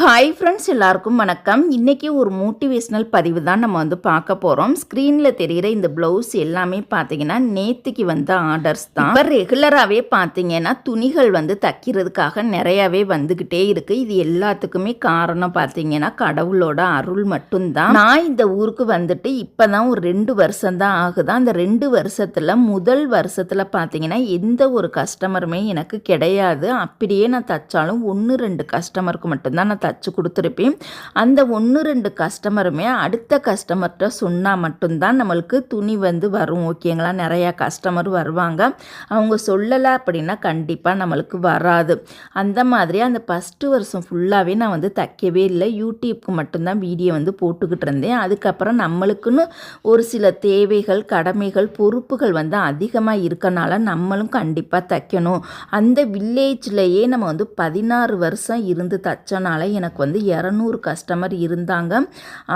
Hi friends எல்லாருக்கும் வணக்கம். இன்றைக்கி ஒரு மோட்டிவேஷ்னல் பதிவு தான் நம்ம வந்து பார்க்க போகிறோம் ஸ்க்ரீனில் தெரிகிற இந்த ப்ளவுஸ் எல்லாமே பார்த்தீங்கன்னா நேற்றுக்கு வந்த ஆர்டர்ஸ் தான். இப்போ ரெகுலராகவே பார்த்தீங்கன்னா துணிகள் வந்து தைக்கிறதுக்காக நிறையாவே வந்துக்கிட்டே இருக்குது இது எல்லாத்துக்குமே காரணம் பார்த்தீங்கன்னா கடவுளோட அருள் மட்டும்தான். நான் இந்த ஊருக்கு வந்துட்டு இப்போ தான் ஒரு ரெண்டு வருஷம் தான் ஆகுது. அந்த ரெண்டு வருஷத்தில் முதல் வருஷத்தில் பார்த்தீங்கன்னா எந்த ஒரு கஸ்டமருமே எனக்கு கிடையாது. அப்படியே நான் தைச்சாலும் ஒன்று ரெண்டு கஸ்டமருக்கு மட்டும்தான் நான் தச்சு கொடுத்துருப்பேன். அந்த ஒன்று ரெண்டு கஸ்டமருமே அடுத்த கஸ்டமர்கிட்ட சொன்னால் மட்டும்தான் நம்மளுக்கு துணி வந்து வரும் ஓகேங்களா நிறையா கஸ்டமர் வருவாங்க. அவங்க சொல்லலை அப்படின்னா கண்டிப்பாக நம்மளுக்கு வராது. அந்த மாதிரி அந்த ஃபஸ்ட்டு வருஷம் ஃபுல்லாகவே நான் வந்து தைக்கவே இல்லை. யூடியூப்க்கு மட்டும்தான் வீடியோ வந்து போட்டுக்கிட்டு இருந்தேன். அதுக்கப்புறம் நம்மளுக்குன்னு ஒரு சில தேவைகள் கடமைகள் பொறுப்புகள் வந்து அதிகமாக இருக்கனால நம்மளும் கண்டிப்பாக தைக்கணும். அந்த வில்லேஜ்லேயே நம்ம வந்து பதினாறு வருஷம் இருந்து தைச்சனால எனக்கு வந்து இரநூறு கஸ்டமர் இருந்தாங்க.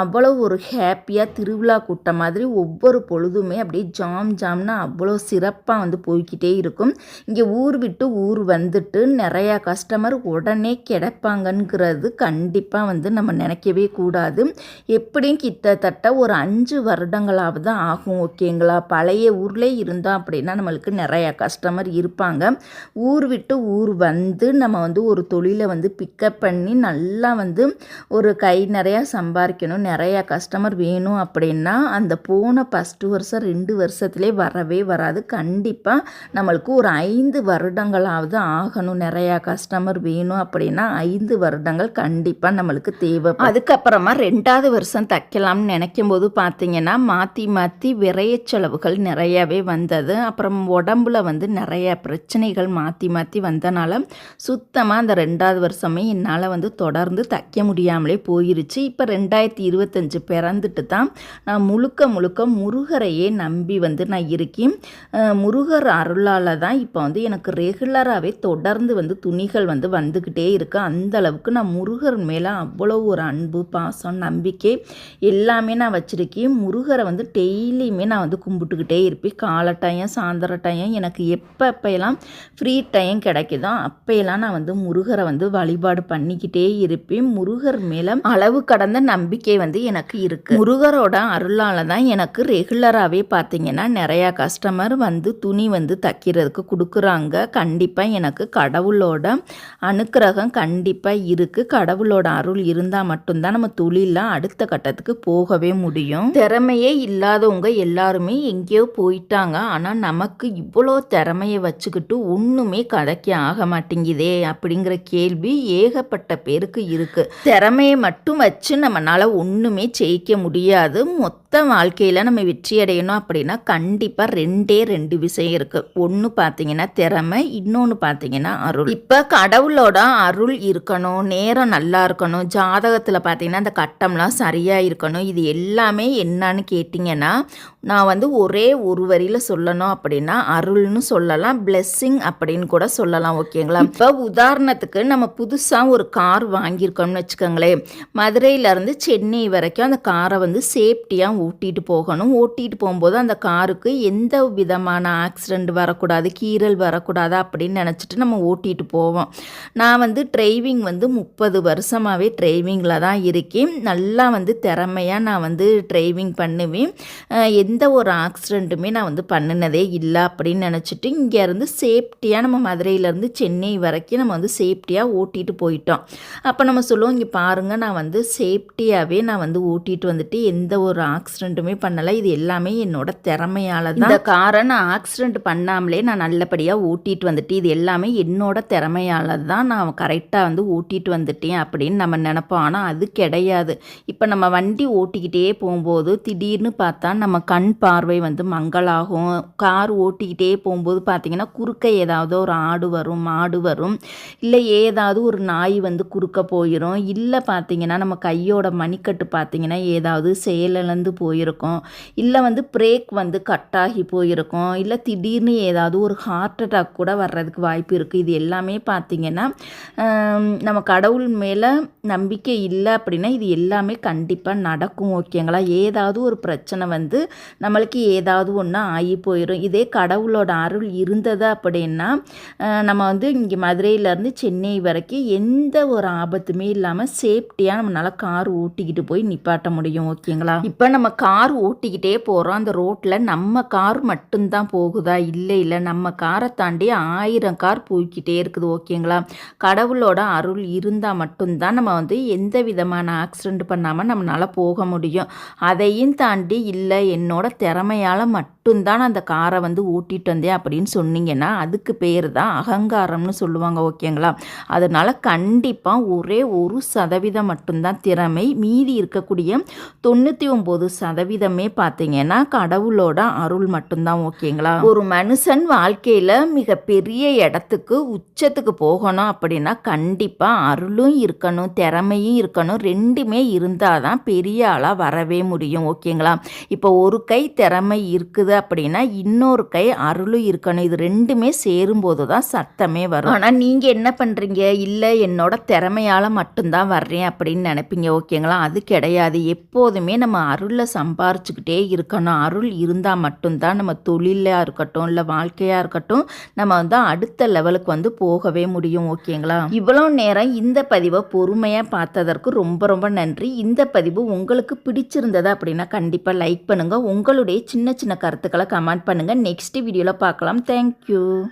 அவ்வளோ ஒரு ஹாப்பியாக திருவிழா கூட்டம் மாதிரி ஒவ்வொரு பொழுதுமே அப்படியே ஜாம் ஜாம்னு அவ்வளோ சிறப்பாக வந்து போய்கிட்டே இருக்கும். இங்கே ஊர் விட்டு ஊர் வந்துட்டு நிறையா கஸ்டமர் உடனே கிடைப்பாங்கங்கிறது கண்டிப்பாக வந்து நம்ம நினைக்கவே கூடாது. எப்படியும் கிட்டத்தட்ட ஒரு அஞ்சு வருடங்களாவது ஆகும் ஓகேங்களா பழைய ஊரில் இருந்தால் அப்படின்னா நம்மளுக்கு நிறையா கஸ்டமர் இருப்பாங்க. ஊர் விட்டு ஊர் வந்து நம்ம வந்து ஒரு தொழிலை வந்து பிக்கப் பண்ணி நல்லா வந்து ஒரு கை நிறையா சம்பாதிக்கணும் நிறையா கஸ்டமர் வேணும் அப்படின்னா அந்த போன ஃபஸ்ட்டு வருஷம் ரெண்டு வருஷத்துலேயே வரவே வராது. கண்டிப்பாக நம்மளுக்கு ஒரு ஐந்து வருடங்களாவது ஆகணும். நிறையா கஸ்டமர் வேணும் அப்படின்னா ஐந்து வருடங்கள் கண்டிப்பாக நம்மளுக்கு தேவை அதுக்கப்புறமா ரெண்டாவது வருஷம் தைக்கலாம்னு நினைக்கும் போது பார்த்தீங்கன்னா மாற்றி மாற்றி விரைய செலவுகள் நிறையாவே வந்தது. அப்புறம் உடம்புல வந்து நிறைய பிரச்சனைகள் மாற்றி மாற்றி வந்தனால சுத்தமாக அந்த ரெண்டாவது வருஷமே என்னால் வந்து தொடர்ந்து தைக்க முடியாமலே போயிருச்சு. இப்போ ரெண்டாயிரத்தி இருபத்தஞ்சு பிறந்துட்டு தான் நான் முழுக்க முழுக்க முருகரையே நம்பி வந்து நான் இருக்கேன். முருகர் அருளால் தான் இப்போ வந்து எனக்கு ரெகுலராகவே தொடர்ந்து வந்து துணிகள் வந்து வந்துக்கிட்டே இருக்கு. அந்த அளவுக்கு நான் முருகர் மேலே அவ்வளோ ஒரு அன்பு பாசம் நம்பிக்கை எல்லாமே நான் வச்சுருக்கேன். முருகரை வந்து டெய்லியுமே நான் வந்து கும்பிட்டுக்கிட்டே இருப்பேன். காலை டைம் சாயந்தர டைம் எனக்கு எப்போ எப்போயெல்லாம் ஃப்ரீ டைம் கிடைக்குதோ அப்போயெல்லாம் நான் வந்து முருகரை வந்து வழிபாடு பண்ணிக்கிட்டே இருப்பேன் முருகர் மேலே அளவு கடந்த நம்பிக்கை வந்து எனக்கு இருக்கு. முருகரோட அருளால் தான் எனக்கு ரெகுலராகவே பார்த்தீங்கன்னா நிறையா கஸ்டமர் வந்து துணி வந்து தைக்கிறதுக்கு கொடுக்குறாங்க. கண்டிப்பாக எனக்கு கடவுளோட அனுக்கிரகம் கண்டிப்பாக இருக்குது கடவுளோட அருள் இருந்தால் மட்டும்தான் நம்ம தொழிலில் அடுத்த கட்டத்துக்கு போகவே முடியும். திறமையே இல்லாதவங்க எல்லாருமே எங்கேயோ போயிட்டாங்க. ஆனால் நமக்கு இவ்வளோ திறமையை வச்சுக்கிட்டு ஒன்றுமே கதைக்க ஆக மாட்டேங்குதே அப்படிங்கிற கேள்வி ஏகப்பட்ட பேர் பேருக்கு இருக்குது திறமையை மட்டும் வச்சு நம்மளால் ஒன்றுமே ஜெயிக்க முடியாது. மொத்த வாழ்க்கையில் நம்ம வெற்றி அடையணும் அப்படின்னா கண்டிப்பாக ரெண்டே ரெண்டு விஷயம் இருக்குது ஒன்று பார்த்தீங்கன்னா திறமை இன்னொன்று பார்த்தீங்கன்னா அருள். இப்போ கடவுளோட அருள் இருக்கணும் நேரம் நல்லா இருக்கணும். ஜாதகத்தில் பார்த்தீங்கன்னா அந்த கட்டம்லாம் சரியாக இருக்கணும். இது எல்லாமே என்னன்னு கேட்டிங்கன்னா நான் வந்து ஒரே ஒரு வரியில் சொல்லணும் அப்படின்னா அருள்னு சொல்லலாம் பிளெஸ்ஸிங் அப்படின்னு கூட சொல்லலாம் ஓகேங்களா? இப்போ உதாரணத்துக்கு நம்ம புதுசாக ஒரு கார் வாங்கியிருக்கோம்னு வச்சுக்கோங்களேன். மதுரையிலேருந்து சென்னை வரைக்கும் அந்த காரை வந்து சேஃப்டியாக ஓட்டிகிட்டு போகணும். ஓட்டிகிட்டு போகும்போது அந்த காருக்கு எந்த விதமான ஆக்சிடெண்ட் வரக்கூடாது கீறல் வரக்கூடாது அப்படின்னு நினச்சிட்டு நம்ம ஓட்டிகிட்டு போவோம். நான் வந்து டிரைவிங் வந்து முப்பது வருஷமாகவே டிரைவிங்கில் தான் இருக்கேன். நல்லா வந்து திறமையாக நான் வந்து டிரைவிங் பண்ணுவேன். எந்த ஒரு ஆக்சிடெண்ட்டுமே நான் வந்து பண்ணினதே இல்லை அப்படின்னு நினச்சிட்டு இங்கேருந்து சேஃப்டியாக நம்ம மதுரையிலேருந்து சென்னை வரைக்கும் நம்ம வந்து சேஃப்டியாக ஓட்டிகிட்டு போயிட்டோம். அப்போ நம்ம சொல்லுவோம் இங்கே பாருங்கள் நான் வந்து சேஃப்டியாகவே நான் வந்து ஓட்டிகிட்டு வந்துட்டு எந்த ஒரு ஆக்சிடெண்ட்டுமே பண்ணலை. இது எல்லாமே என்னோட திறமையால் தான் இந்த காரை நான் ஆக்சிடெண்ட் பண்ணாமலே நான் நல்லபடியாக ஓட்டிகிட்டு வந்துட்டு இது எல்லாமே என்னோட திறமையால் தான் நான் கரெக்டாக வந்து ஓட்டிகிட்டு வந்துட்டேன் அப்படின்னு நம்ம நினப்போம். ஆனால் அது கிடையாது. இப்போ நம்ம வண்டி ஓட்டிக்கிட்டே போகும்போது திடீர்னு பார்த்தா நம்ம கண் பார்வை வந்து மங்களாகும் கார் ஓட்டிக்கிட்டே போகும்போது பார்த்திங்கன்னா குறுக்க ஏதாவது ஒரு ஆடு வரும் மாடு வரும். இல்லை ஏதாவது ஒரு நாய் வந்து குறுக்க போயிடும் இல்லை பார்த்திங்கன்னா நம்ம கையோட மணிக்கட்டு பார்த்திங்கன்னா ஏதாவது செயலிழந்து போயிருக்கோம். இல்லை வந்து பிரேக் வந்து கட் ஆகி போயிருக்கோம். இல்லை திடீர்னு ஏதாவது ஒரு ஹார்ட் அட்டாக் கூட வர்றதுக்கு வாய்ப்பு இருக்குது இது எல்லாமே பார்த்திங்கன்னா நம்ம கடவுள் மேலே நம்பிக்கை இல்லை அப்படின்னா இது எல்லாமே கண்டிப்பாக நடக்கும் ஓகேங்களா ஏதாவது ஒரு பிரச்சனை வந்து நம்மளுக்கு ஏதாவது ஒன்று ஆகி போயிடும் இதே கடவுளோட அருள் இருந்தது அப்படின்னா நம்ம வந்து இங்கே மதுரையிலேருந்து சென்னை வரைக்கும் எந்த ஒரு ஆபத்துமே இல்லாமல் சேஃப்டியாக நம்மளால் கார் ஓட்டிக்கிட்டு போய் நிப்பாட்ட முடியும் ஓகேங்களா இப்போ நம்ம கார் ஓட்டிக்கிட்டே போகிறோம் அந்த ரோட்டில் நம்ம கார் மட்டும்தான் போகுதா? இல்லை இல்லை. நம்ம காரை தாண்டி ஆயிரம் கார் போய்கிட்டே இருக்குது ஓகேங்களா கடவுளோட அருள் இருந்தால் மட்டும்தான் நம்ம வந்து எந்த விதமான ஆக்சிடெண்ட் பண்ணாமல் நம்மளால் போக முடியும். அதையும் தாண்டி இல்லை என்னோட திறமையால் மட்டும்தான் அந்த காரை வந்து ஓட்டிட்டு வந்தேன் அப்படின்னு சொன்னீங்கன்னா அதுக்கு பேர் தான் அகங்காரம்னு சொல்லுவாங்க ஓகேங்களா அதனால் கண்டிப்பாக ஒரே ஒரு சதவீதம் மட்டும்தான் திறமை. மீதி இருக்கக்கூடிய தொண்ணூற்றி ஒம்பது சதவீதமே பார்த்தீங்கன்னா கடவுளோட அருள் மட்டும்தான் ஓகேங்களா? ஒரு மனுஷன் வாழ்க்கையில் மிகப்பெரிய இடத்துக்கு உச்சத்துக்கு போகணும் அப்படின்னா கண்டிப்பாக அருளும் இருக்கணும் திறமையும் இருக்கணும். ரெண்டுமே இருந்தால் தான் பெரிய ஆளாக வரவே முடியும் ஓகேங்களா? இப்போ ஒரு கை திறமை இருக்குது அப்படின்னா இன்னொரு கை அருளும் இருக்கணும். இது ரெண்டுமே சேரும்போது தான் சத்தமே வரும். ஆனால் நீங்கள் என்ன பண்ணுறீங்க இல்லை என்னோட கருணையால் மட்டும்தான் வர்றேன் அப்படின்னு நினைப்பீங்க. ஓகேங்களா அது கிடையாது. எப்போதுமே நம்ம அருளை சம்பாரிச்சுக்கிட்டே இருக்கணும். அருள் இருந்தால் மட்டும்தான் நம்ம தொழிலாக இருக்கட்டும் இல்லை வாழ்க்கையாக இருக்கட்டும் நம்ம வந்து அடுத்த லெவலுக்கு வந்து போகவே முடியும். ஓகேங்களா இவ்வளோ நேரம் இந்த பதிவை பொறுமையாக பார்த்ததற்கு ரொம்ப ரொம்ப நன்றி. இந்த பதிவு உங்களுக்கு பிடிச்சிருந்தது அப்படின்னா கண்டிப்பாக லைக் பண்ணுங்கள் உங்களுடைய சின்ன சின்ன கருத்துக்களை கமெண்ட் பண்ணுங்கள் நெக்ஸ்ட் வீடியோவில் பார்க்கலாம். தேங்க்யூ